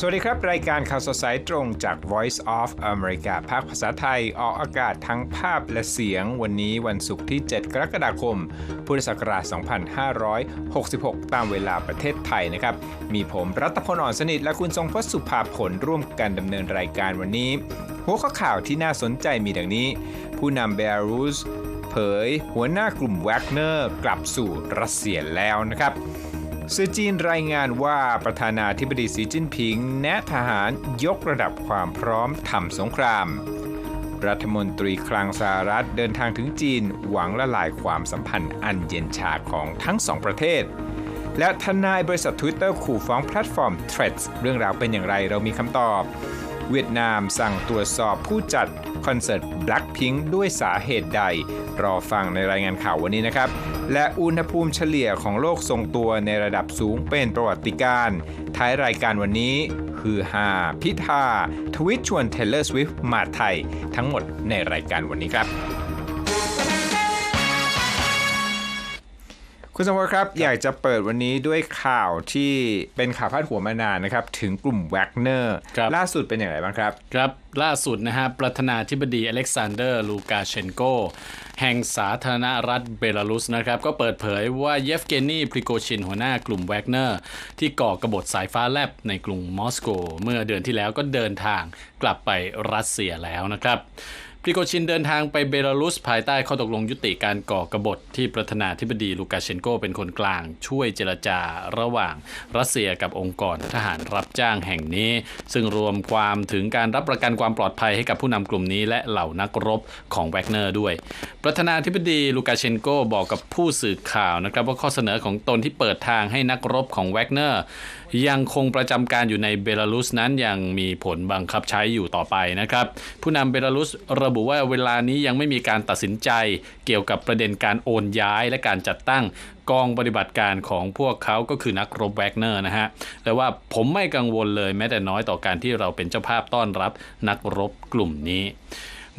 สวัสดีครับ รายการข่าวสดสายตรงจาก Voice of America ภาคภาษาไทย ออกอากาศทั้งภาพและเสียง วันนี้วันศุกร์ที่ 7 กรกฎาคม พุทธศักราช 2566 ตามเวลาประเทศไทยนะครับ มีผมรัตพลอ่อนสนิท และคุณทรงพจน์สุภาผลร่วมกันดำเนินรายการวันนี้ หัวข้อข่าวที่น่าสนใจมีดังนี้ ผู้นำเบลารุสเผย หัวหน้ากลุ่มแวกเนอร์กลับสู่รัสเซียแล้วนะครับ สื่อจีนรายงานว่าประธานาธิบดีสีจิ้นผิง แนะทหารยกระดับความพร้อมทำสงคราม รัฐมนตรีคลังสหรัฐเดินทางถึงจีนหวังละลายความสัมพันธ์อันเย็นชาของทั้งสองประเทศ และทนายบริษัท Twitter ขู่ฟ้องแพลตฟอร์ม Threads เรื่องราวเป็นอย่างไรเรามีคำตอบ เวียดนามสั่งตรวจสอบผู้จัดคอนเสิร์ต Blackpink ด้วยสาเหตุใด รอฟังในรายงานข่าววันนี้นะครับ และอุณหภูมิเฉลี่ยของโลกทรงตัวในระดับสูงเป็นประวัติการณ์ท้ายรายการวันนี้คือฮาพิธาทวิตชวน Taylor Swift มาไทย ทั้งหมดในรายการวันนี้ครับ คุณสมบัติครับ อยากจะเปิดวันนี้ด้วยข่าวที่เป็นข่าวพาดหัวมานานนะครับ ถึงกลุ่มแวกเนอร์ครับล่าสุดเป็นอย่างไรบ้างครับ ครับล่าสุดนะฮะประธานาธิบดีอเล็กซานเดอร์ลูกาเชนโก แห่งสาธารณรัฐเบลารุสนะครับ ก็เปิดเผยว่าเยฟเกนีพริโกชินหัวหน้ากลุ่มแวกเนอร์ ที่ก่อกบฏสายฟ้าแลบในกรุงมอสโก เมื่อเดือนที่แล้วก็เดินทางกลับไปรัสเซียแล้วนะครับพ ริโกชินเดินทางไปเบลารุสภายใต้ข้อตกลงยุติการก่อกบฏที่ประธานาธิบดีลูกาเชนโกเป็นคนกลาง ช่วยเจรจาระหว่างรัสเซียกับองค์กรทหารรับจ้างแห่งนี้ ซึ่งรวมความถึงการรับประกันความปลอดภัยให้กับผู้นำกลุ่มนี้และเหล่านักรบของแวกเนอร์ด้วย ประธานาธิบดีลูกาเชนโกบอกกับผู้สื่อข่าวนะครับว่าข้อเสนอของตนที่เปิดทางให้นักรบของแวกเนอร์ยังคงประจำการอยู่ในเบลารุสนั้นยังมีผลบังคับใช้อยู่ต่อไปนะครับ ผู้นำเบลารุสระบุว่าเวลานี้ยังไม่มีการตัดสินใจเกี่ยวกับประเด็นการโอนย้ายและการจัดตั้งกองปฏิบัติการของพวกเขาก็คือนักรบแวกเนอร์นะฮะ แต่ว่าผมไม่กังวลเลยแม้แต่น้อยต่อการที่เราเป็นเจ้าภาพต้อนรับนักรบกลุ่มนี้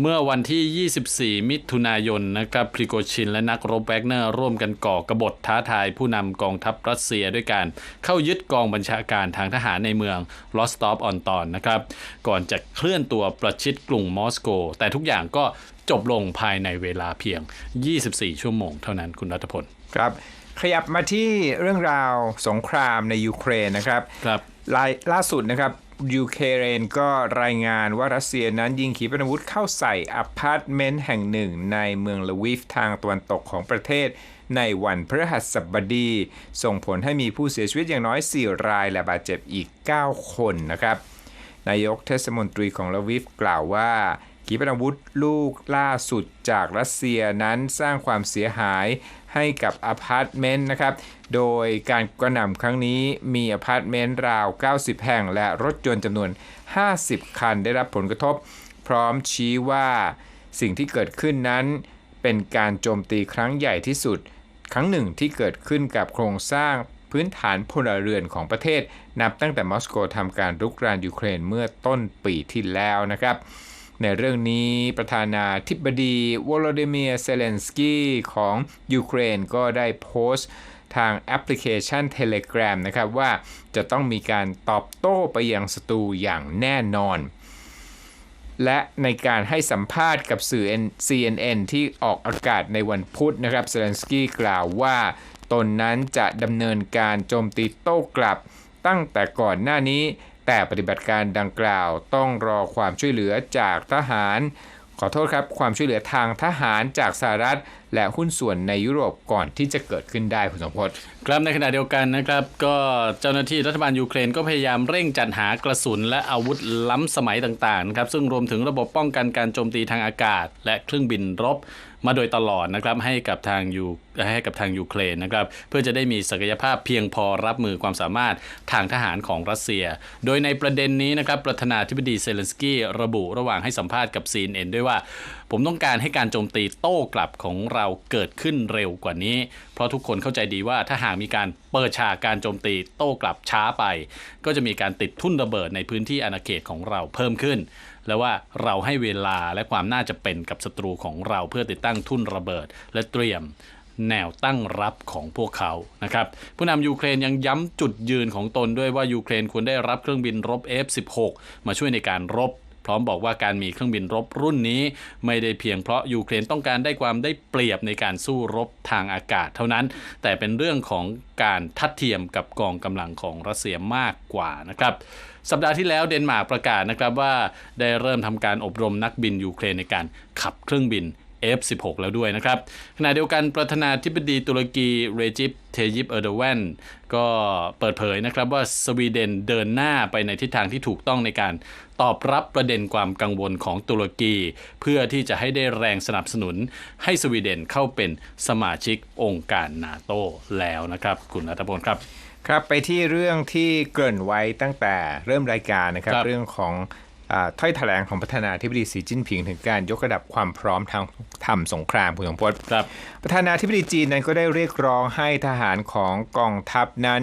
เมื่อวันที่ 24 มิถุนายนนะครับพริโกชินและนักรบแวกเนอร์ร่วมกันก่อกบฏท้าทายผู้นำกองทัพรัสเซียด้วยการเข้ายึดกองบัญชาการทางทหารในเมืองลอสตอฟออนตอนนะครับก่อนจะเคลื่อนตัวประชิดกรุงมอสโก แต่ทุกอย่างก็จบลงภายในเวลาเพียง 24 ชั่วโมงเท่านั้นคุณรัฐพลครับขยับมาที่เรื่องราวสงครามในยูเครนนะครับครับลายล่าสุดนะครับ ยูเครนก็รายงานว่ารัสเซียนั้นยิงขีปนาวุธเข้าใส่อพาร์ตเมนต์แห่งหนึ่งในเมืองลวิฟทางตะวันตกของประเทศในวันพฤหัสบดี ส่งผลให้มีผู้เสียชีวิตอย่างน้อย 4 รายและบาดเจ็บอีก 9 คนนะครับ นายกเทศมนตรีของลวิฟกล่าวว่าขีปนาวุธลูกล่าสุดจากรัสเซียนั้นสร้างความเสียหาย ให้กับอพาร์ตเมนต์นะครับ โดยการกระหน่ำครั้งนี้มีอพาร์ตเมนต์ราว 90 แห่ง และรถยนต์จำนวน 50 คันได้รับผลกระทบ พร้อมชี้ว่าสิ่งที่เกิดขึ้นนั้น เป็นการโจมตีครั้งใหญ่ที่สุด ครั้งหนึ่งที่เกิดขึ้นกับโครงสร้างพื้นฐานพลเรือนของประเทศ นับตั้งแต่มอสโกทำการรุกรานยูเครนเมื่อต้นปีที่แล้วนะครับ ในเรื่องนี้ประธานาธิบดีวโลดิเมียเซเลนสกี้ของยูเครนก็ได้โพสต์ทางแอปพลิเคชัน Telegram นะครับว่าจะต้องมีการตอบโต้ไปยังศัตรูอย่างแน่นอน และในการให้สัมภาษณ์กับสื่อ CNN ที่ออกอากาศในวันพุธนะครับเซเลนสกี้กล่าวว่า ตนนั้นจะดำเนินการโจมตีโต้กลับตั้งแต่ก่อนหน้านี้ แต่ปฏิบัติการดังกล่าวต้องรอความช่วยเหลือจากทหาร ขอโทษครับ ความช่วยเหลือทางทหารจากสหรัฐ และหุ้นส่วนในยุโรปก่อนที่จะเกิดขึ้นได้คุณสมพศครับในขณะเดียวกันนะครับ ก็เจ้าหน้าที่รัฐบาลยูเครนก็พยายามเร่งจัดหากระสุนและอาวุธล้ำสมัยต่างๆครับซึ่งรวมถึงระบบป้องกันการโจมตีทางอากาศ และเครื่องบินรบ มาโดยตลอดนะครับให้กับทางยูให้กับทางยูเครนนะครับเพื่อจะได้มีศักยภาพเพียงพอรับมือความสามารถทางทหารของรัสเซีย โดยในประเด็นนี้นะครับประธานาธิบดีเซเลนสกี้ระบุระหว่างให้สัมภาษณ์กับ CNN ด้วยว่า ผมต้องการให้การโจมตีโต้กลับของเราเกิดขึ้นเร็วกว่านี้ เพราะทุกคนเข้าใจดีว่าถ้าหากมีการเปิดฉากการโจมตีโต้กลับช้าไป ก็จะมีการติดทุ่นระเบิดในพื้นที่อาณาเขตของเราเพิ่มขึ้น แล้วว่าเราให้เวลาและความน่าจะเป็นกับศัตรูของเราเพื่อติดตั้งทุ่นระเบิด และเตรียมแนวตั้งรับของพวกเขานะครับผู้นำยูเครนยังย้ำจุดยืนของตนด้วยว่ายูเครนควรได้รับเครื่องบินรบ F-16 มาช่วยในการรบพร้อมบอกว่าการมีเครื่องบินรบรุ่นนี้ ไม่ได้เพียงเพราะยูเครนต้องการได้ความได้เปรียบในการสู้รบทางอากาศเท่านั้น แต่เป็นเรื่องของการทัดเทียมกับกองกำลังของรัสเซียมากกว่านะครับ สัปดาห์ที่แล้วเดนมาร์กประกาศนะครับว่าได้เริ่มทำการอบรมนักบินยูเครนในการขับเครื่องบิน F16 แล้วด้วยนะครับ ขณะเดียวกันประธานาธิบดีตุรกีเรจิปเทยิปเออร์โดแวนก็เปิดเผยนะครับว่าสวีเดนเดินหน้าไปในทิศทางที่ถูกต้องในการตอบรับประเด็นความกังวลของตุรกี เพื่อที่จะให้ได้แรงสนับสนุน ให้สวีเดนเข้าเป็นสมาชิกองค์การนาโตแล้วนะครับ คุณนัทพลครับ ครับไปที่เรื่องที่เกริ่นไว้ตั้งแต่เริ่มรายการนะครับครับเรื่องของอาถ้อยแถลงของประธานาธิบดีสีจิ้นผิง ถึงการยกระดับความพร้อมทางทำสงครามคุณสมพศครับประธานาธิบดีจีนนั้นก็ได้เรียกร้องให้ทหารของกองทัพนั้น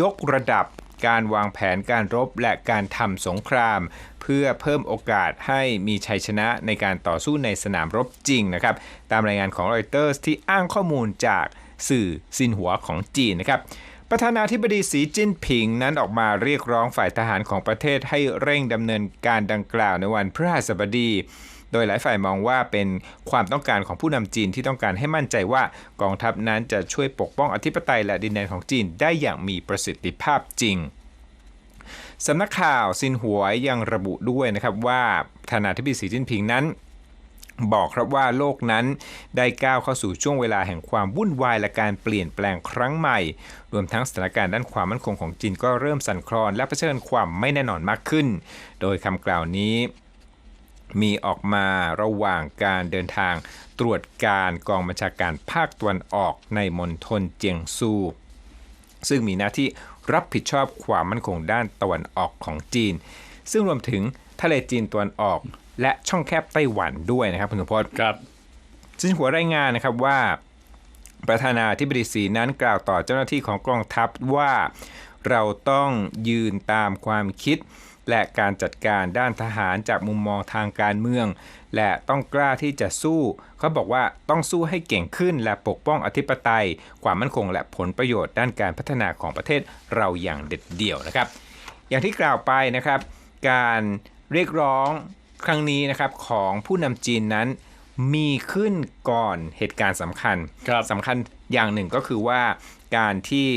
ยกระดับการวางแผนการรบและการทำสงคราม เพื่อเพิ่มโอกาสให้มีชัยชนะในการต่อสู้ในสนามรบจริงนะครับ ตามรายงานของรอยเตอร์สที่อ้างข้อมูลจากสื่อซินหัวของจีนนะครับ ประธานาธิบดีสีจิ้นผิงนั้นออกมาเรียกร้องฝ่ายทหารของประเทศให้เร่งดำเนินการดังกล่าวในวันพฤหัสบดี โดยหลายฝ่ายมองว่าเป็นความต้องการของผู้นำจีนที่ต้องการให้มั่นใจว่ากองทัพนั้นจะช่วยปกป้องอธิปไตยและดินแดนของจีนได้อย่างมีประสิทธิภาพจริงสำนักข่าวซินหัวยังระบุด้วยนะครับว่าประธานาธิบดีสีจิ้นผิงนั้น บอกครับว่าโลกนั้นได้ก้าวเข้าสู่ช่วงเวลาแห่งความวุ่นวายและการเปลี่ยนแปลงครั้งใหม่ รวมทั้งสถานการณ์ด้านความมั่นคงของจีนก็เริ่มสั่นคลอน และเผชิญความไม่แน่นอนมากขึ้น โดยคำกล่าวนี้มีออกมาระหว่างการเดินทางตรวจการกองบัญชาการภาคตะวันออกในมณฑลเจียงซูซึ่งมีหน้าที่รับผิดชอบความมั่นคงด้านตะวันออกของจีน ซึ่งรวมถึงทะเลจีนตะวันออก และช่องแคบไต้หวันด้วยนะครับคุณสมพศครับซึ่งหัวรายงานนะครับว่าประธานาธิบดีสีนั้นกล่าวต่อเจ้าหน้าที่ของกองทัพว่าเราต้องยืนตามความคิด และการจัดการด้านทหารจากมุมมองทางการเมือง และต้องกล้าที่จะสู้ เขาบอกว่าต้องสู้ให้เก่งขึ้น และปกป้องอธิปไตย ความมั่นคงและผลประโยชน์ด้านการพัฒนาของประเทศเราอย่างเด็ดเดี่ยวนะครับ อย่างที่กล่าวไปนะครับ การเรียกร้อง ครั้งนี้นะครับของผู้นำจีนนั้นมีขึ้นก่อนเหตุการณ์สำคัญครับสำคัญอย่างหนึ่งก็คือว่าการที่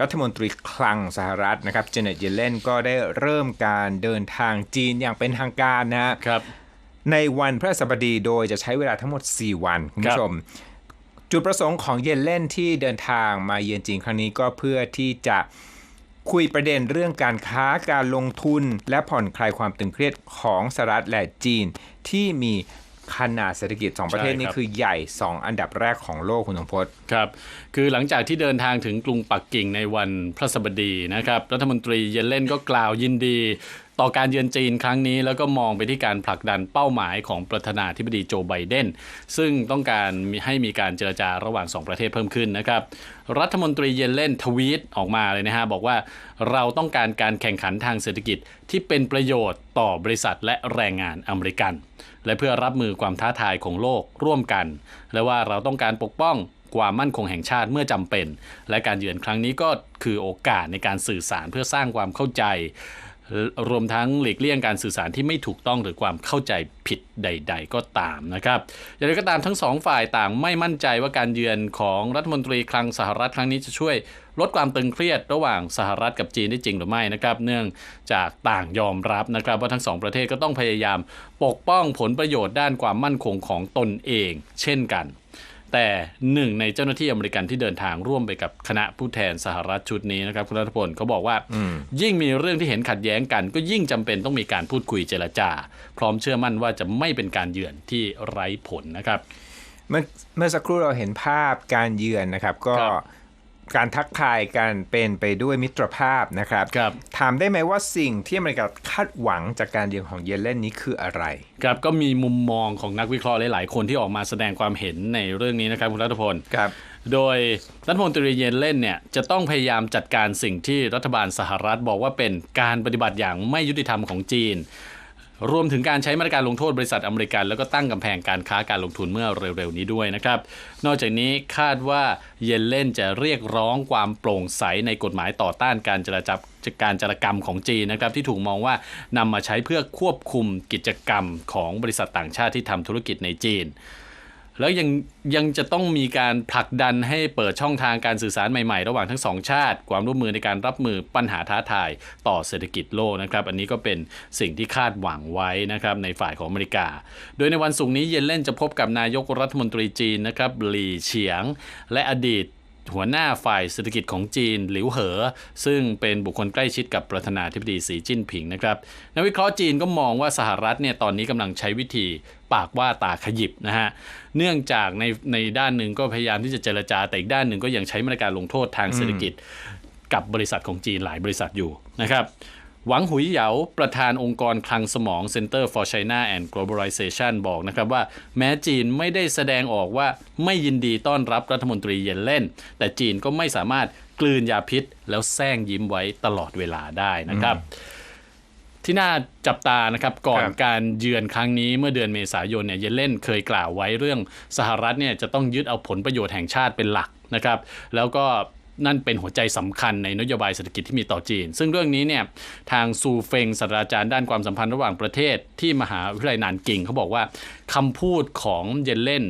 รัฐมนตรีคลังสหรัฐนะครับเจเน็ตเยเลนก็ได้เริ่มการเดินทางจีนอย่างเป็นทางการนะฮะครับ ในวันพฤหัสบดีโดยจะใช้เวลาทั้งหมด 4 วันคุณครับผู้ชม จุดประสงค์ของเยนเล่นที่เดินทางมาเยือนจีนครั้งนี้ก็เพื่อที่จะ คุยประเด็นเรื่องการค้าการลงทุน และผ่อนคลายความตึงเครียดของสหรัฐและจีน ที่มีขนาดเศรษฐกิจสองประเทศนี้ใช่ครับคือใหญ่ 2 อันดับแรกของโลกคุณสมพศครับ คือหลังจากที่เดินทางถึงกรุงปักกิ่งในวันพระสบดีนะครับ รัฐมนตรีเยนเล่นก็กล่าวยินดี ต่อการเยือนจีนครั้งนี้ แล้วก็มองไปที่การผลักดันเป้าหมายของประธานาธิบดีโจไบเดนซึ่งต้องการให้มีการเจรจาระหว่าง 2 ประเทศเพิ่มขึ้นนะครับ รัฐมนตรีเยนเล่นทวีตออกมาเลยนะฮะบอกว่าเราต้องการการแข่งขันทางเศรษฐกิจที่เป็นประโยชน์ต่อบริษัทและแรงงานอเมริกัน และเพื่อรับมือความท้าทายของโลกร่วมกัน และว่าเราต้องการปกป้องความมั่นคงแห่งชาติเมื่อจำเป็น และการเยือนครั้งนี้ก็คือโอกาสในการสื่อสารเพื่อสร้างความเข้าใจ รวมทั้งหลีกเลี่ยงการสื่อสารที่ไม่ถูกต้องหรือความเข้าใจผิดใด ๆ ก็ตามนะครับอย่างไรก็ตามทั้งสองฝ่ายต่างไม่มั่นใจว่าการเยือนของรัฐมนตรีคลังสหรัฐครั้งนี้จะช่วยลดความตึงเครียดระหว่างสหรัฐกับจีนได้จริงหรือไม่นะครับ เนื่องจากต่างยอมรับนะครับว่าทั้งสองประเทศก็ต้องพยายามปกป้องผลประโยชน์ด้านความมั่นคงของตนเอง เช่นกัน แต่หนึ่งในเจ้าหน้าที่อเมริกันที่เดินทางร่วมไปกับคณะผู้แทนสหรัฐชุดนี้นะครับคุณรัฐพลเขาบอกว่ายิ่งมีเรื่องที่เห็นขัดแย้งกัน ก็ยิ่งจำเป็นต้องมีการพูดคุยเจรจา พร้อมเชื่อมั่นว่าจะไม่เป็นการเยือนที่ไร้ผลนะครับ เมื่อเมื่อสักครู่เราเห็นภาพการเยือนนะครับ ก็ครับ การทักทายกันเป็นไปด้วยมิตรภาพนะครับครับถามได้ไหมว่าสิ่งที่อเมริกาคาดหวังจากการเยือนของเยเลนนี้คืออะไร ครับก็มีมุมมองของนักวิเคราะห์หลาย ๆ คนที่ออกมาแสดงความเห็นในเรื่องนี้นะครับคุณรัฐพลครับ โดยรัฐมนตรีเยนเล่นเนี่ยจะต้องพยายามจัดการสิ่งที่รัฐบาลสหรัฐบอกว่าเป็นการปฏิบัติอย่างไม่ยุติธรรมของจีน รวมถึงการใช้มาตรการลงโทษบริษัทอเมริกัน แล้วก็ตั้งกำแพงการค้าการลงทุนเมื่อเร็วๆนี้ด้วยนะครับ นอกจากนี้คาดว่าเยนเล่นจะเรียกร้องความโปร่งใสในกฎหมายต่อต้านการจราจับการจารกรรมของจีนนะครับที่ถูกมองว่านำมาใช้เพื่อควบคุมกิจกรรมของบริษัทต่างชาติที่ทำธุรกิจในจีน แล้วยังยังจะต้องมีการผลักดันให้เปิดช่องทางการสื่อสารใหม่ๆ ระหว่างทั้งสองชาติ ความร่วมมือในการรับมือปัญหาท้าทายต่อเศรษฐกิจโลกนะครับ อันนี้ก็เป็นสิ่งที่คาดหวังไว้นะครับในฝ่ายของอเมริกา โดยในวันศุกร์นี้เยนเล่นจะพบกับนายกรัฐมนตรีจีนนะครับหลี่เฉียง และอดีต หัวหน้าฝ่ายเศรษฐกิจของจีนหลิวเหอ ซึ่งเป็นบุคคลใกล้ชิดกับประธานาธิบดีสีจิ้นผิงนะครับนักวิเคราะห์จีนก็มองว่าสหรัฐเนี่ยตอนนี้กำลังใช้วิธีปากว่าตาขยิบนะฮะ เนื่องจากในในด้านหนึ่งก็พยายามที่จะเจรจา แต่อีกด้านหนึ่งก็ยังใช้มาตรการลงโทษทางเศรษฐกิจกับบริษัทของจีนหลายบริษัทอยู่นะครับ หวังหุยเหยาประธานองค์กรคลังสมอง Center for China and Globalization บอกนะครับว่าแม้จีนไม่ได้แสดงออกว่าไม่ยินดีต้อนรับรัฐมนตรีเยนเล่น แต่จีนก็ไม่สามารถกลืนยาพิษ แล้วแซงยิ้มไว้ตลอดเวลาได้นะครับที่น่าจับตานะครับก่อนครับการเยือนครั้งนี้เมื่อเดือนเมษายนเนี่ยเยนเล่นเคยกล่าวไว้เรื่องสหรัฐเนี่ยจะต้องยึดเอาผลประโยชน์แห่งชาติเป็นหลักนะครับ แล้วก็ นั่นเป็นหัวใจสำคัญในนโยบายเศรษฐกิจที่มีต่อจีน ซึ่งเรื่องนี้เนี่ยทางซูเฟงศาสตราจารย์ด้านความสัมพันธ์ระหว่างประเทศที่มหาวิทยาลัยนานกิงเขาบอกว่าคำพูดของเยนเล่น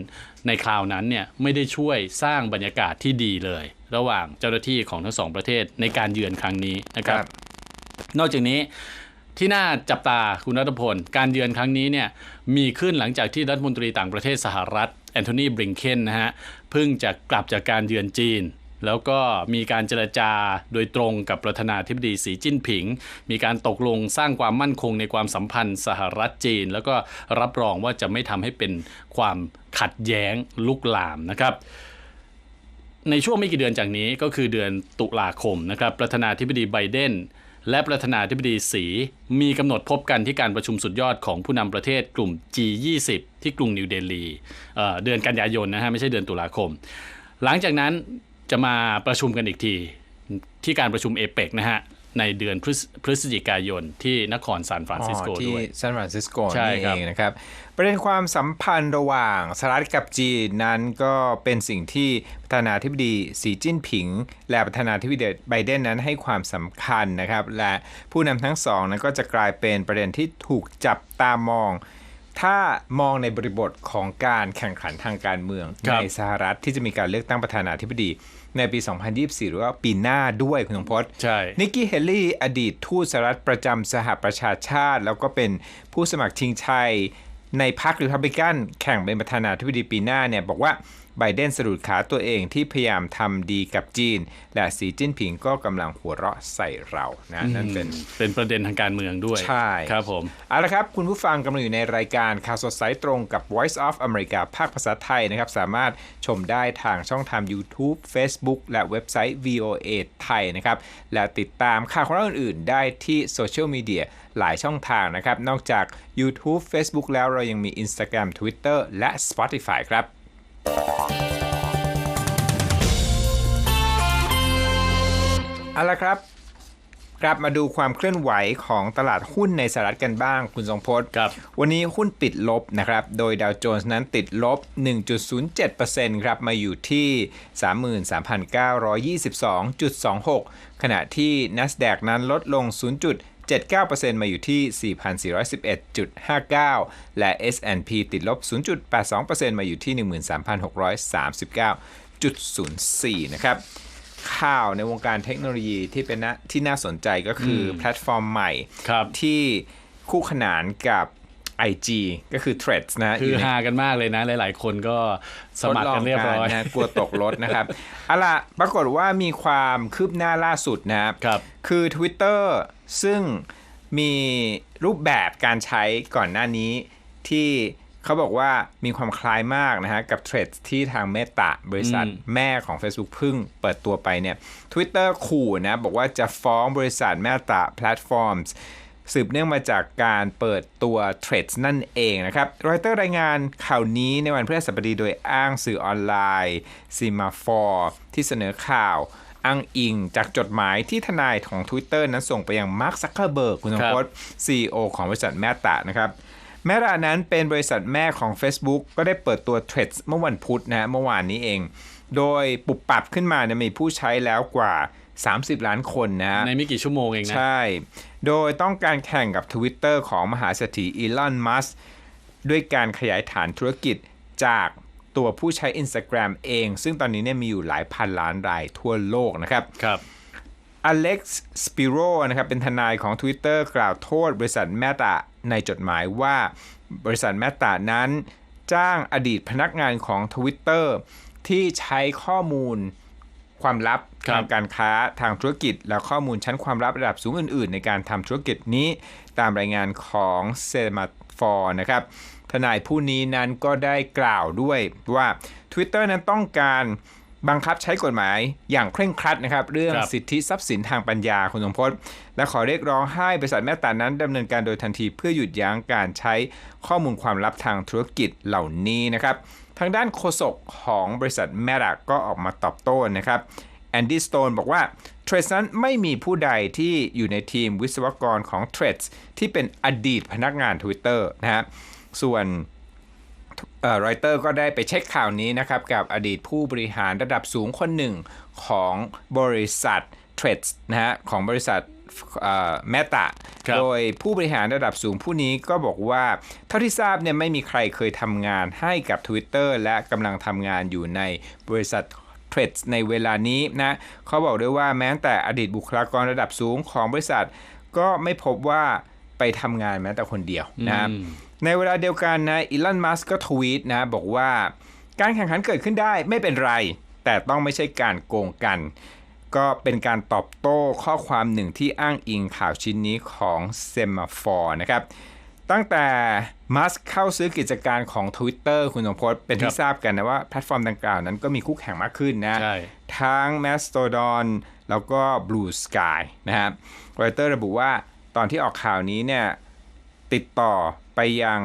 ในคราวนั้นเนี่ยไม่ได้ช่วยสร้างบรรยากาศที่ดีเลย ระหว่างเจ้าหน้าที่ของทั้งสองประเทศในการเยือนครั้งนี้นะครับ นอกจากนี้ที่น่าจับตาคุณรัฐพล การเยือนครั้งนี้เนี่ยมีขึ้นหลังจากที่รัฐมนตรีต่างประเทศสหรัฐ แอนโทนีบริงเคนนะฮะเพิ่งจะกลับจากการเยือนจีน แล้วก็มีการเจรจาโดยตรงกับประธานาธิบดีสีจิ้นผิง มีการตกลงสร้างความมั่นคงในความสัมพันธ์สหรัฐจีน แล้วก็รับรองว่าจะไม่ทำให้เป็นความขัดแย้งลุกลามนะครับ ในช่วงไม่กี่เดือนจากนี้ก็คือเดือนตุลาคมนะครับ ประธานาธิบดีไบเดนและประธานาธิบดีสีมีกำหนดพบกันที่การประชุมสุดยอดของผู้นำประเทศกลุ่ม G20 ที่กรุงนิวเดลีเอ่อเดือนกันยายนนะฮะไม่ใช่เดือนตุลาคม หลังจากนั้น จะมาประชุมกันอีกที ที่การประชุมเอเปกนะฮะ ในเดือนพฤศพฤศจิกายนที่นครซานฟรานซิสโกอ๋อที่ด้วยซานฟรานซิสโกใช่นี่ครับเองนะครับ ประเด็นความสัมพันธ์ระหว่างสหรัฐกับจีนนั้นก็เป็นสิ่งที่ประธานาธิบดีสีจิ้นผิง และประธานาธิบดีไบเดนนั้นให้ความสำคัญนะครับ และผู้นำทั้งสองนั้นก็จะกลายเป็นประเด็นที่ถูกจับตามองถ้ามองในบริบทของการแข่งขันทางการเมืองครัในบสหรัฐที่จะมีการเลือกตั้งประธานาธิบดี ในปี 2024 หรือว่าปีหน้าด้วยคุณสมพศใช่นิกกี้เฮลลี่อดีตทูตสหรัฐประจำสหประชาชาติ แล้วก็เป็นผู้สมัครชิงชัยในพรรครีพับลิกันแข่งเป็นประธานาธิบดีปีหน้าเนี่ยบอกว่า ไบเดนสะดุดขาตัวเองที่พยายามทำดีกับจีน และสีจิ้นผิงก็กำลังหัวเราะใส่เรานะนั่นเป็นเป็นประเด็นทางการเมืองด้วยใช่ครับผมเอาละครับ คุณผู้ฟังกำลังอยู่ในรายการข่าวสดสายตรงกับ Voice of America ภาคภาษาไทยนะครับ สามารถชมได้ทางช่องทาง YouTube Facebook และเว็บไซต์ VOA ไทยนะครับ และติดตามข่าวของเราอื่น ๆ ได้ที่โซเชียลมีเดียหลายช่องทางนะครับ นอกจาก YouTube Facebook แล้วเรายังมี Instagram Twitter และ Spotify ครับ เอาละครับ กลับมาดูความเคลื่อนไหวของตลาดหุ้นในสหรัฐกันบ้างคุณทรงพจน์ครับ วันนี้หุ้นปิดลบนะครับ โดยดาวโจนส์นั้นติดลบ 1.07%ครับ มาอยู่ที่ 33,922.26 ขณะที่ NASDAQ นั้นลดลง 0.79%มาอยู่ที่ 4,411.59 และ S&P ติดลบ 0.82%มาอยู่ที่ 13,639.04 นะครับข่าวในวงการเทคโนโลยีที่เป็นนะที่น่าสนใจก็คืออแพลตฟอร์มใหม่ครับที่คู่ขนานกับ IG ก็คือ Threads นะคือในฮากันมากเลยนะ หลาย ๆ คนก็สมัครกันเรียบร้อยทดลงนะกลัวตกรถนะครับเอาล่ะปรากฏว่ามีความคืบหน้าล่าสุดนะครับครับคือ Twitter ซึ่งมีรูปแบบการใช้ก่อนหน้านี้ที่เขาบอกว่ามีความคล้ายมากนะฮะ กับ Threads ที่ทาง Meta บริษัทอืมแม่ของ Facebook เพิ่งเปิดตัวไปเนี่ย Twitter ขู่นะ บอกว่าจะฟ้องบริษัท Meta Platforms สืบเนื่องมาจากการเปิดตัว Threads นั่นเองนะครับรอยเตอร์รายงานข่าวนี้ในวันพฤหัสบดีโดยอ้างสื่อออนไลน์ s e m a p h o r e ที่เสนอข่าว อ้างอิงจากจดหมายที่ทนายของ Twitter นั้นส่งไปยังมาร์คซักเคอร์เบิร์กคุณสมพศ CEO ของบริษัทแมตตานะครับแมตตานั้นเป็นบริษัทแม่ของ Facebook ก็ได้เปิดตัว Threads เมื่อวันพุธนะฮะเมื่อวานนี้เอง โดยปรับปรับขึ้นมาเนี่ยมีผู้ใช้แล้วกว่า 30 ล้านคนนะฮะในไม่กี่ชั่วโมงเองนะ ใช่ โดยต้องการแข่งกับ Twitter ของมหาเศรษฐีอีลอน มัสด้วยการขยายฐานธุรกิจจาก ตัวผู้ใช้ Instagram เอง ซึ่งตอนนี้เนี่ยมีอยู่หลายพันล้านรายทั่วโลกนะครับครับอเล็กซ์สปิโรนะครับเป็นทนายของ Twitter กล่าวโทษบริษัทแมตาในจดหมายว่าบริษัทแมตานั้น จ้างอดีตพนักงานของ Twitter ที่ใช้ข้อมูลความลับครับทางการค้าทางธุรกิจ และข้อมูลชั้นความลับระดับสูงอื่น ๆ ในการทำธุรกิจนี้ตามรายงานของเซมาฟอร์นะครับ ทนายผู้นี้นั้นก็ได้กล่าวด้วยว่า Twitter นั้นต้องการบังคับใช้กฎหมายอย่างเคร่งครัดนะครับ เรื่องครับสิทธิทรัพย์สินทางปัญญาคุณสมพศและขอเรียกร้องให้บริษัทแม่ตานั้นดำเนินการโดยทันทีเพื่อหยุดยั้งการใช้ข้อมูลความลับทางธุรกิจเหล่านี้นะครับ ทางด้านโฆษกของบริษัทแมตาก็ออกมาตอบโต้นะครับแอนดี้สโตนบอกว่า t h r e a d s นั้นไม่มีผู้ใดที่อยู่ในทีมวิศวกรของ t h r e a d s ที่เป็นอดีตพนักงาน Twitter นะฮะ ส่วนรอยเตอร์ก็ได้ไปเช็คข่าวนี้นะครับ กับอดีตผู้บริหารระดับสูงคนหนึ่งของบริษัท t r e a d s นะฮะของบริษัทแมตาครับโดยผู้บริหารระดับสูงผู้นี้ก็บอกว่า เท่าที่ทราบเนี่ยไม่มีใครเคยทำงานให้กับ Twitter และกำลังทำงานอยู่ในบริษัทเทรดในเวลานี้นะเขาบอกด้วยว่าแม้แต่อดีตบุคลากรระดับสูงของบริษัท ก็ไม่พบว่าไปทำงานแม้แต่คนเดียวนะครับอืม ในเวลาเดียวกันนะอีลอนมัสก็ทวีตนะบอกว่าการแข่งขันเกิดขึ้นได้ไม่เป็นไร แต่ต้องไม่ใช่การโกงกัน ก็เป็นการตอบโต้ข้อความหนึ่งที่อ้างอิงข่าวชิ้นนี้ของเซมาฟอร์นะครับตั้งแต่มัสเข้าซื้อกิจการของ Twitter คุณสมพศเป็นคที่รับทราบกันนะว่าแพลตฟอร์มดังกล่าวนั้นก็มีคู่แข่งมากขึ้นนะใช่ทั้ง Mastodon แล้วก็ Blue Sky นะครับรอยเตอร์ระบุว่าตอนที่ออกข่าวนี้เนี่ยติดต่อ ไปยัง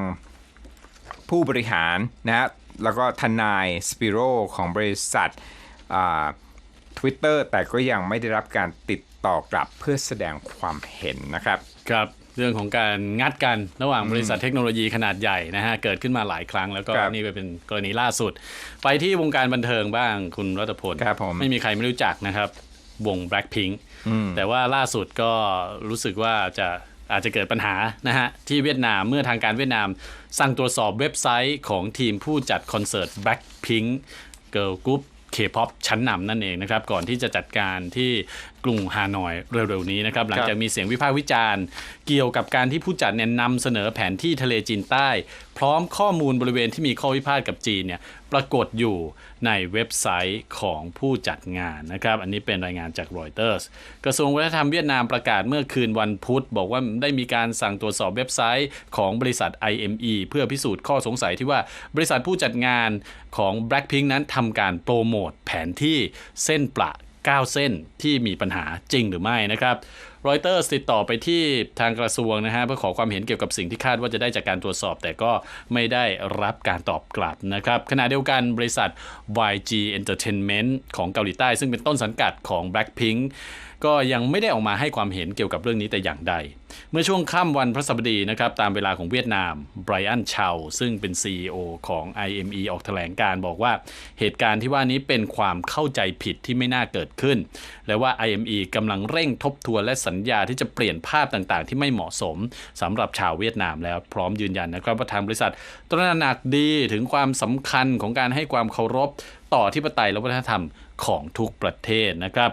ผู้บริหารนะฮะแล้วก็ทนายสปิโรของบริษัททวิตเตอร์แต่ก็ยังไม่ได้รับการติดต่อกลับเพื่อแสดงความเห็นนะครับ ครับเรื่องของการงัดกันระหว่างบริษัทเทคโนโลยีขนาดใหญ่นะฮะเกิดขึ้นมาหลายครั้งแล้วก็ครับนี่เป็นกรณีล่าสุด ไปที่วงการบันเทิงบ้างคุณรัตพลครับผมไม่มีใครไม่รู้จักนะครับ วง Blackpink แต่ว่าล่าสุดก็รู้สึกว่าจะ อาจจะเกิดปัญหานะฮะที่เวียดนามเมื่อทางการเวียดนาม สั่งตรวจสอบเว็บไซต์ของทีมผู้จัดคอนเสิร์ต Blackpink Girl Group K-POP ชั้นนำนั่นเองนะครับ ก่อนที่จะจัดการที่ กรุงฮานอยเร็วๆนี้นะครับหลังจากมีเสียงวิพากษ์วิจารณ์ เกี่ยวกับการที่ผู้จัดเนี่ยนำเสนอแผนที่ทะเลจีนใต้ พร้อมข้อมูลบริเวณที่มีข้อพิพาทกับจีนเนี่ยปรากฏอยู่ในเว็บไซต์ของผู้จัดงานนะครับ อันนี้เป็นรายงานจากรอยเตอร์สกระทรวงวัฒนธรรมเวียดนามประกาศเมื่อคืนวันพุธ บอกว่าได้มีการสั่งตรวจสอบเว็บไซต์ของบริษัท IME เพื่อพิสูจน์ข้อสงสัยที่ว่าบริษัทผู้จัดงานของ Blackpink นั้นทำการโปรโมทแผนที่เส้นประ 9 เส้นที่มีปัญหาจริงหรือไม่นะครับรอยเตอร์ติดต่อไปที่ทางกระทรวงนะฮะเพื่อขอความเห็นเกี่ยวกับสิ่งที่คาดว่าจะได้จากการตรวจสอบ แต่ก็ไม่ได้รับการตอบกลับนะครับขณะเดียวกันบริษัท YG Entertainment ของเกาหลีใต้ ซึ่งเป็นต้นสังกัดของ Blackpink ก็ยังไม่ได้ออกมาให้ความเห็นเกี่ยวกับเรื่องนี้แต่อย่างใด เมื่อช่วงค่ำวันพระสบดีนะครับตามเวลาของเวียดนามไบรอันชาวซึ่งเป็น CEO ของ IME ออกแถลงการบอกว่าเหตุการณ์ที่ว่านี้เป็นความเข้าใจผิดที่ไม่น่าเกิดขึ้น และว่า IME กำลังเร่งทบทวนและสัญญาที่จะเปลี่ยนภาพต่างๆ ที่ไม่เหมาะสมสำหรับชาวเวียดนามแล้วพร้อมยืนยันนะครับว่าทางบริษัทตระหนักดีถึงความสำคัญของการให้ความเคารพต่อที่ปไตยและวัฒนธรรมของทุกประเทศนะครับ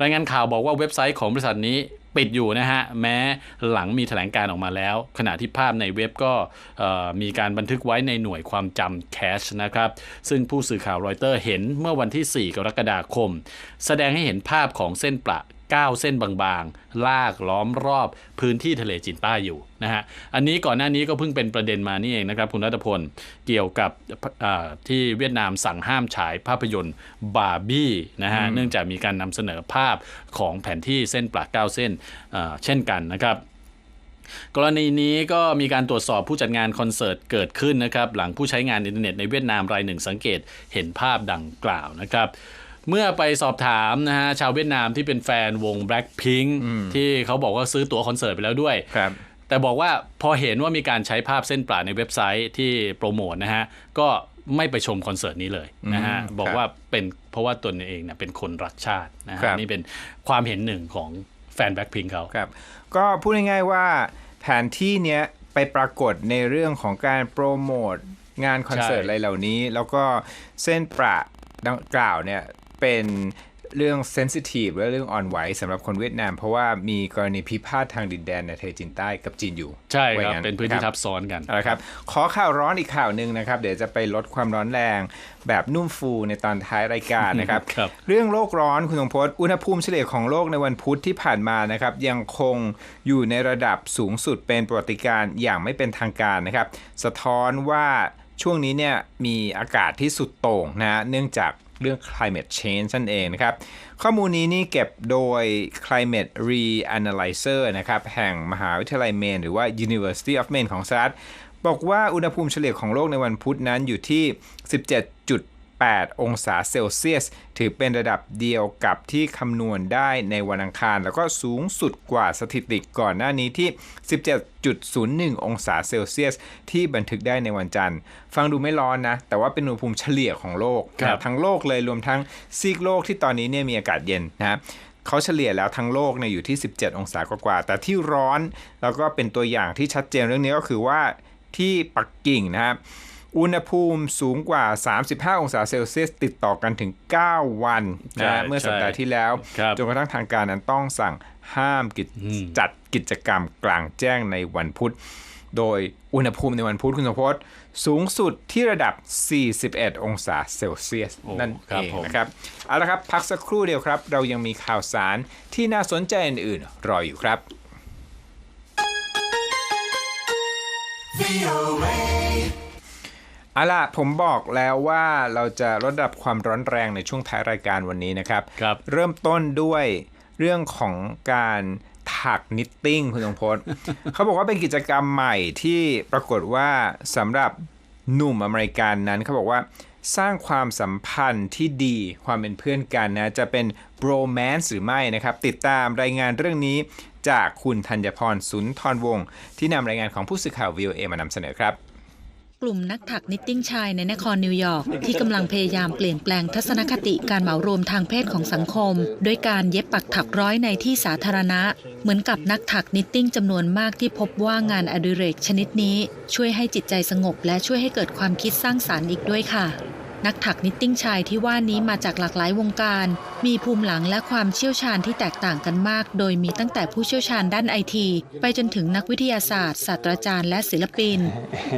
รายงานข่าวบอกว่าเว็บไซต์ของบริษัทนี้ปิดอยู่นะฮะ แม้หลังมีแถลงการออกมาแล้ว ขณะที่ภาพในเว็บก็มีการบันทึกไว้ในหน่วยความจำแคชนะครับ ซึ่งผู้สื่อข่าวรอยเตอร์เห็นเมื่อวันที่ 4 กรกฎาคม แสดงให้เห็นภาพของเส้นประ 9 เส้นบางๆ ลากล้อมรอบพื้นที่ทะเลจีนใต้อยู่นะฮะ อันนี้ก่อนหน้านี้ก็เพิ่งเป็นประเด็นมานี่เองนะครับคุณรัตพล เกี่ยวกับอ่าที่เวียดนามสั่งห้ามฉายภาพยนตร์บาร์บี้นะฮะ เนื่องจากมีการนำเสนอภาพของแผนที่เส้นปลาเก้าเส้นอ่าเช่นกันนะครับกรณีนี้ก็มีการตรวจสอบผู้จัดงานคอนเสิร์ตเกิดขึ้นนะครับ หลังผู้ใช้งานอินเทอร์เน็ตในเวียดนามรายหนึ่งสังเกตเห็นภาพดังกล่าวนะครับ เมื่อไปสอบถามนะฮะชาวเวียดนามที่เป็นแฟนวง Blackpink ที่เขาบอกว่าซื้อตั๋วคอนเสิร์ตไปแล้วด้วย ครับ แต่บอกว่าพอเห็นว่ามีการใช้ภาพเส้นปลาในเว็บไซต์ที่โปรโมทนะฮะ ก็ไม่ไปชมคอนเสิร์ตนี้เลยนะฮะอืมบอกครับว่าเป็นเพราะว่าตนเองเนี่ยเป็นคนรักชาตินะครัฮะบนี่เป็นความเห็นหนึ่งของแฟนแบ็คพิงเขา ครับก็พูดง่ายๆว่าแผนที่เนี้ยไปปรากฏในเรื่องของการโปรโมทงานคอนเสิร์ตใช่อะไรเหล่านี้ แล้วก็เส้นประดังกล่าวเนี่ย เป็นเรื่องเซนซิทีฟและเรื่องอ่อนไหวสำหรับคนเวียดนาม เพราะว่ามีกรณีพิพาททางดินแดนในทะเลจีนใต้กับจีนอยู่ ใช่ครับว่าอย่างเป็นพื้นที่คทัรับซ้อนกันเอาละครับขอข่าวร้อนอีกข่าวหนึ่งนะครับ เดี๋ยวจะไปลดความร้อนแรง แบบนุ่มฟูในตอนท้ายรายการนะครับครับเรื่องโลกร้อนคุณสมพศอุณหภูมิเฉลี่ยของโลกในวันพุธที่ผ่านมานะครับยังคงอยู่ในระดับสูงสุดเป็นประวัติการณ์อย่างไม่เป็นทางการนะครับ สะท้อนว่าช่วงนี้เนี่ยมีอากาศที่สุดโต่งนะฮะเนื่องจาก เรื่อง climate change นั่นเองนะครับ ข้อมูลนี้นี่เก็บโดย climate reanalyzer นะครับ แห่งมหาวิทยาลัยเมนหรือว่า University of Maine ของสหรัฐบอกว่าอุณหภูมิเฉลี่ยของโลกในวันพุธนั้นอยู่ที่ 17. 17.8องศาเซลเซียส ถือเป็นระดับเดียวกับที่คำนวณได้ในวันอังคาร แล้วก็สูงสุดกว่าสถิติก่อนหน้านี้ที่ 17.01 องศาเซลเซียส ที่บันทึกได้ในวันจันทร์ ฟังดูไม่ร้อนนะ แต่ว่าเป็นอุณหภูมิเฉลี่ยของโลกครับทั้งโลกเลยรวมทั้งซีกโลกที่ตอนนี้เนี่ยมีอากาศเย็นนะเขาเฉลี่ยแล้วทั้งโลกเนี่ยอยู่ที่ 17 องศากว่าๆแต่ที่ร้อนแล้วก็เป็นตัวอย่างที่ชัดเจนเรื่องนี้ก็คือว่าที่ปักกิ่งนะครับ อุณหภูมิสูงกว่า 35 องศาเซลเซียสติดต่อกันถึง 9 วันใช่นะเมื่อสัปดาห์ที่แล้วครับจนกระทั่งทางการนั้นต้องสั่งห้ามกิจจัดกิจกรรมกลางแจ้งในวันพุธ โดยอุณหภูมิในวันพุธคุณสมพศสูงสุดที่ระดับ 41 องศาเซลเซียสโอ้นั่นครับเองผมนะครับเอาละครับ พักสักครู่เดียวครับ เรายังมีข่าวสารที่น่าสนใจอื่นๆ รออยู่ครับ เอาล่ะผมบอกแล้วว่าเราจะลดระดับความร้อนแรงในช่วงท้ายรายการวันนี้นะครับ ครับ เริ่มต้นด้วยเรื่องของการถักนิตติ้งคุณสงพจน์ เขาบอกว่าเป็นกิจกรรมใหม่ที่ปรากฏว่าสำหรับหนุ่มอเมริกันนั้นเขาบอกว่าสร้างความสัมพันธ์ที่ดีความเป็นเพื่อนกันนะ จะเป็น bromance หรือไม่นะครับ ติดตามรายงานเรื่องนี้จากคุณธัญพรสุนทรวงศ์ที่นำรายงานของผู้สื่อข่าว VOA มานำเสนอครับ กลุ่มนักถักนิตติ้งชายในนครนิวยอร์กที่กำลังพยายามเปลี่ยนแปลงทัศนคติการเหมารวมทางเพศของสังคม ด้วยการเย็บปักถักร้อยในที่สาธารณะ เหมือนกับนักถักนิตติ้งจำนวนมากที่พบว่างานอดิเรกชนิดนี้ ช่วยให้จิตใจสงบและช่วยให้เกิดความคิดสร้างสารรค์อีกด้วยค่ะ นักถักนิตติ้งชายที่ว่านี้มาจากหลากหลายวงการ มีภูมิหลังและความเชี่ยวชาญที่แตกต่างกันมาก โดยมีตั้งแต่ผู้เชี่ยวชาญด้านไอที ไปจนถึงนักวิทยาศาสตร์ ศาสตราจารย์และศิลปิน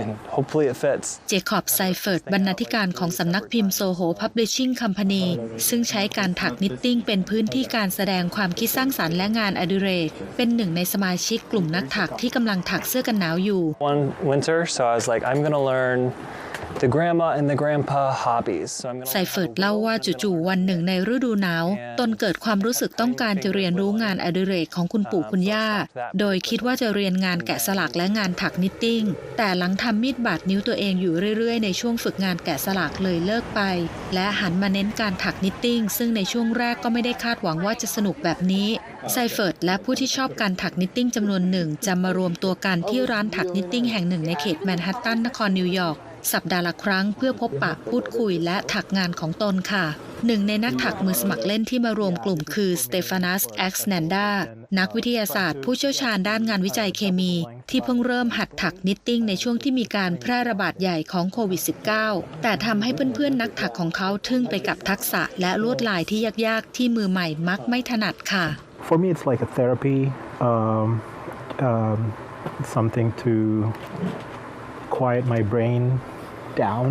and hopefully it fits. เจคอบไซเฟิร์ดบรรณาธิการของสำนักพิมพ์โซโหพับลิชชิ่งคัมพานีซึ่งใช้การถักนิตติ้งเป็นพื้นที่การแสดงความคิดสร้างสรรค์และงานอดิเรก เป็นหนึ่งในสมาชิกกลุ่มนักถักที่กำลังถักเสื้อกันหนาวอยู่ One winter, so I was like, I'm gonna learn the grandma and the grandpa hobbies. So I'm gonna ไซเฟิร์ดเล่าว่าจู่ๆวันหนึ่งในฤดูหนาว ตนเกิดความรู้สึกต้องการจะเรียนรู้งานอดิเรกของคุณปู่คุณย่า โดยคิดว่าจะเรียนงานแกะสลักและงานถักนิตติ้ง แต่หลังทำมีดบาดนิ้วตัวเองอยู่เรื่อยๆ ในช่วงฝึกงานแกะสลักเลยเลิกไป และหันมาเน้นการถักนิตติ้ง ซึ่งในช่วงแรกก็ไม่ได้คาดหวังว่าจะสนุกแบบนี้ไซเฟิร์ดและผู้ที่ชอบการถักนิตติ้งจำนวนหนึ่งจะมารวมตัวกันที่ร้านถักนิตติ้งแห่งหนึ่งในเขตแมนฮัตตันนครนิวยอร์ก สัปดาห์ละครั้งเพื่อพบปะพูดคุยและถักงานของตนค่ะ หนึ่งในนักถักมือสมัครเล่นที่มารวมกลุ่มคือสเตฟานัสแอ็กซ์แนนดานักวิทยาศาสตร์ผู้เชี่ยวชาญด้านงานวิจัยเคมี ที่เพิ่งเริ่มหัดถักนิตติ้งในช่วงที่มีการแพร่ระบาดใหญ่ของโควิด -19 แต่ทำให้เพื่อนๆ นักถักของเขาทึ่งไปกับทักษะและลวดลายที่ยากๆ ที่มือใหม่มักไม่ถนัดค่ะ For me, it's like a therapy, um, um, something to quiet my brain down.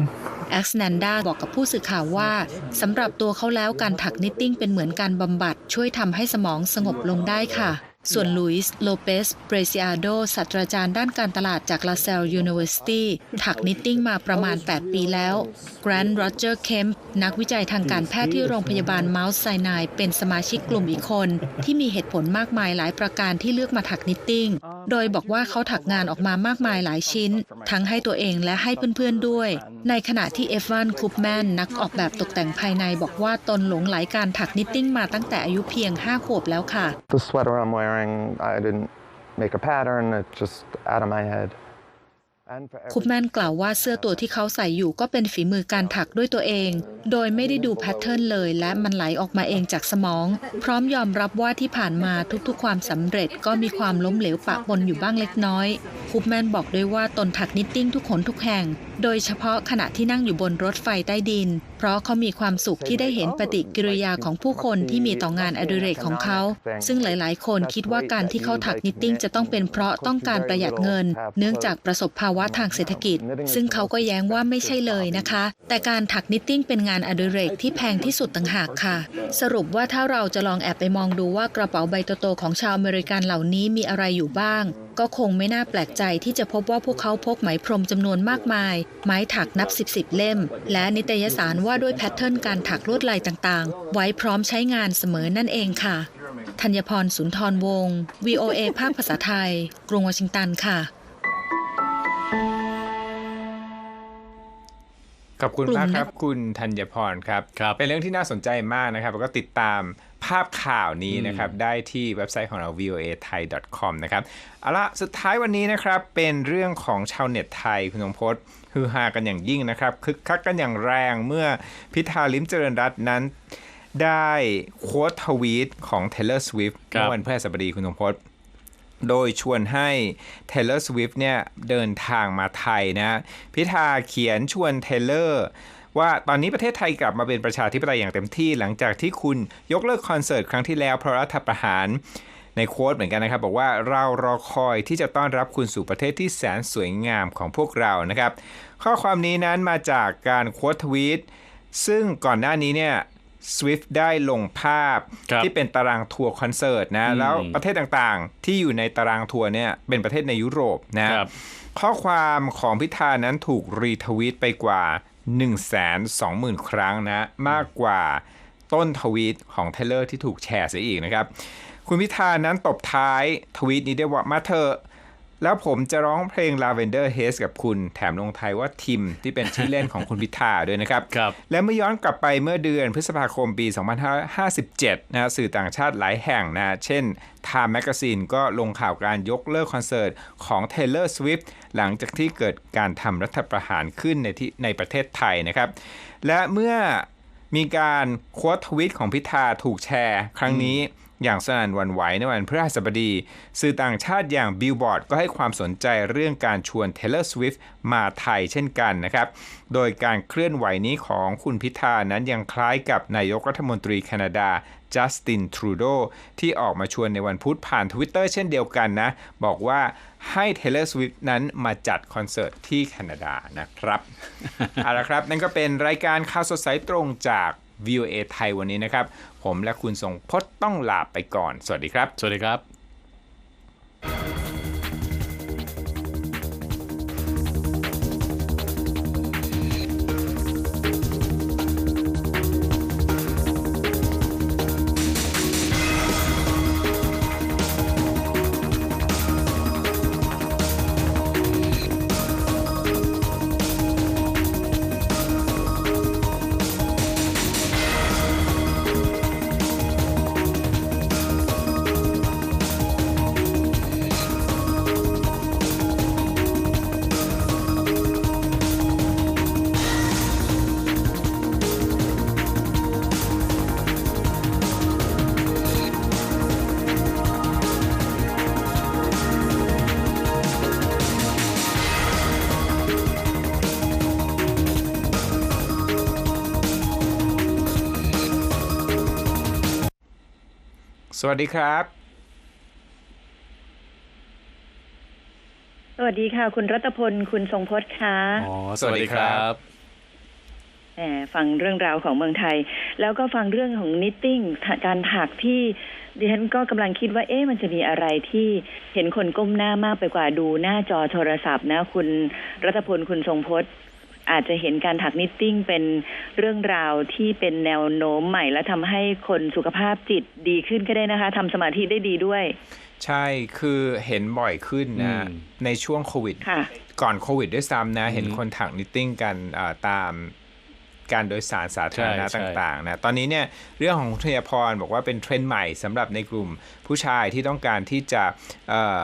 แอ็กซ์แนนดาบอกกับผู้สื่อข่าวว่าสำหรับตัวเขาแล้วการถักนิตติ้งเป็นเหมือนการบำบัดช่วยทำให้สมองสงบลงได้ค่ะ ส่วนลุยส์โลเปสเบรซิอาโดศาสตราจารย์ด้านการตลาดจากลาเซลยูนิเวอร์ซิตี้ถักนิตติ้งมาประมาณ 8 ปีแล้วแกรนด์โรเจอร์เคมป์นักวิจัยทางการแพทย์ที่โรงพยาบาลเมาส์ไซนายเป็นสมาชิกกลุ่มอีกคน ที่มีเหตุผลมากมายหลายประการที่เลือกมาถักนิตติ้ง โดยบอกว่าเขาถักงานออกมามากมายหลายชิ้น ทั้งให้ตัวเองและให้เพื่อนๆด้วย ในขณะที่เอฟวันคูปแมนนักออกแบบตกแต่งภายในบอกว่าตนหลงไหลการถักนิตติ้งมาตั้งแต่อายุเพียง5ขวบแล้วค่ะ The sweater I'm wearing, I didn't make a pattern, it's just out of my head. คุปแมนกล่าวว่าเสื้อตัวที่เขาใส่อยู่ก็เป็นฝีมือการถักด้วยตัวเอง โดยไม่ได้ดูแพทเทิร์นเลย และมันไหลออกมาเองจากสมอง พร้อมยอมรับว่าที่ผ่านมาทุกๆ ความสำเร็จก็มีความล้มเหลวปะปนอยู่บ้างเล็กน้อยคุปแมนบอกด้วยว่าตนถักนิตติ้งทุกขนทุกแห่ง โดยเฉพาะขณะที่นั่งอยู่บนรถไฟใต้ดิน เพราะเขามีความสุขที่ได้เห็นปฏิกิริยาของผู้คนที่มีต่องานอดิเรกของเขา ซึ่งหลายๆ คนคิดว่าการที่เขาถักนิตติ้งจะต้องเป็นเพราะต้องการประหยัดเงิน เนื่องจากประสบภาวะทางเศรษฐกิจ ซึ่งเขาก็แย้งว่าไม่ใช่เลยนะคะ แต่การถักนิตติ้งเป็นงานอดิเรกที่แพงที่สุดต่างหากค่ะ สรุปว่าถ้าเราจะลองแอบไปมองดูว่ากระเป๋าใบโตๆของชาวอเมริกันเหล่านี้มีอะไรอยู่บ้าง ก็คงไม่น่าแปลกใจที่จะพบว่าพวกเขาพกไหมพรมจำนวนมากมาย ไม้ถักนับสิบสิบเล่ม และนิตยสารว่าด้วยแพทเทิร์นการถักลวดลายต่างๆ ไว้พร้อมใช้งานเสมอนั่นเองค่ะธัญพรสุนทรวงศ์ VOA ภาคภาษาไทย กรุงวอชิงตันค่ะ ขอบคุณกลุ่มมากนักครับคุณธัญพรครับครับ เป็นเรื่องที่น่าสนใจมากนะครับ แล้วก็ติดตามภาพข่าวนี้นะครับ ได้ที่เว็บไซต์ของเรา voa thai com นะครับเอาละสุดท้ายวันนี้นะครับ เป็นเรื่องของชาวเน็ตไทยคุณสงพจน์ฮือฮากันอย่างยิ่งนะครับ คึกคักกันอย่างแรงเมื่อพิธาลิมเจริญรัตน์นั้น ได้โค้ดทวีตของ Taylor Swift ครับเมื่อวันพฤหัสบดีคุณสงพจน์ โดยชวนให้ Taylor Swift เนี่ยเดินทางมาไทยนะพิธาเขียนชวน Taylor ว่าตอนนี้ประเทศไทยกลับมาเป็นประชาธิปไตยอย่างเต็มที่หลังจากที่คุณยกเลิกคอนเสิร์ตครั้งที่แล้วเพราะรัฐประหารในโค้ดเหมือนกันนะครับ บอกว่าเรารอคอยที่จะต้อนรับคุณสู่ประเทศที่แสนสวยงามของพวกเรานะครับ ข้อความนี้นั้นมาจากการโค้ดทวีตซึ่งก่อนหน้านี้เนี่ย Swift ได้ลงภาพครับที่เป็นตารางทัวร์คอนเสิร์ตนะ แล้วประเทศต่างๆ ที่อยู่ในตารางทัวร์เนี่ยเป็นประเทศในยุโรปนะครับข้อความของพิธานั้นถูกรีทวีตไปกว่า 120,000 ครั้งนะ มากกว่าต้นทวีตของเทเลอร์ที่ถูกแชร์เสียอีกนะครับ คุณพิธานั้นตบท้ายทวีตนี้ได้ว่ามาเถอะ แล้วผมจะร้องเพลง Lavender Haze กับคุณแถมลงไทายว่าทิมที่เป็นชื่อเล่นของคุณพิธาด้วยนะครับครับ และเมื่อย้อนกลับไปเมื่อเดือนพฤษภาคมปี 2557 นะสื่อต่างชาติหลายแห่งนะ เช่น Time Magazine ก็ลงข่าวการยกเลิกคอนเสิร์ตของ Taylor Swift หลังจากที่เกิดการทำรัฐประหารขึ้นในที่ในประเทศไทยนะครับ และเมื่อมีการโค้ดทวิตของพิธาถูกแชร์ ครั้งนี้ อย่างสนั่นหวันไหวในวันพฤหัสบดี สื่อต่างชาติอย่างบิลบอร์ดก็ให้ความสนใจเรื่องการชวน Taylor Swift มาไทยเช่นกันนะครับ โดยการเคลื่อนไหวนี้ของคุณพิธานั้นยังคล้ายกับนายกรัฐมนตรีแคนาดาจัสตินทรูโดที่ออกมาชวนในวันพุธผ่าน Twitter เช่นเดียวกันนะ บอกว่าให้ Taylor Swift นั้นมาจัดคอนเสิร์ตที่แคนาดานะครับ เอาละครับ นั่นก็เป็นรายการข่าวสดสายตรงจาก VOA ไทยวันนี้นะครับ ผมและคุณทรงพจน์ต้องลาไปก่อน สวัสดีครับ สวัสดีครับ สวัสดีครับ สวัสดีค่ะ คุณรัตพล คุณทรงพจน์ค่ะ อ๋อ สวัสดีครับแหมฟังเรื่องราวของเมืองไทย แล้วก็ฟังเรื่องของนิตติ้งการถักที่ดิฉันก็กำลังคิดว่า เอ๊ะมันจะมีอะไรที่เห็นคนก้มหน้ามากไปกว่าดูหน้าจอโทรศัพท์นะ คุณรัตพลคุณทรงพจน์ อาจจะเห็นการถักนิตติ้งเป็นเรื่องราวที่เป็นแนวโน้มใหม่ และทำให้คนสุขภาพจิตดีขึ้นก็ได้นะคะทำสมาธิได้ดีด้วย ใช่คือเห็นบ่อยขึ้นนะอืมในช่วงโควิดค่ะก่อนโควิดด้วยซ้ำนะ เห็นอือฮึคนถักนิตติ้งกันอ่าตามการโดยสารสาธารณะใช่ตใช่่างๆนะตอนนี้เนี่ยเรื่องของคุณธยพรบอกว่าเป็นเทรนด์ใหม่สำหรับในกลุ่มผู้ชายที่ต้องการที่จะเอ่อ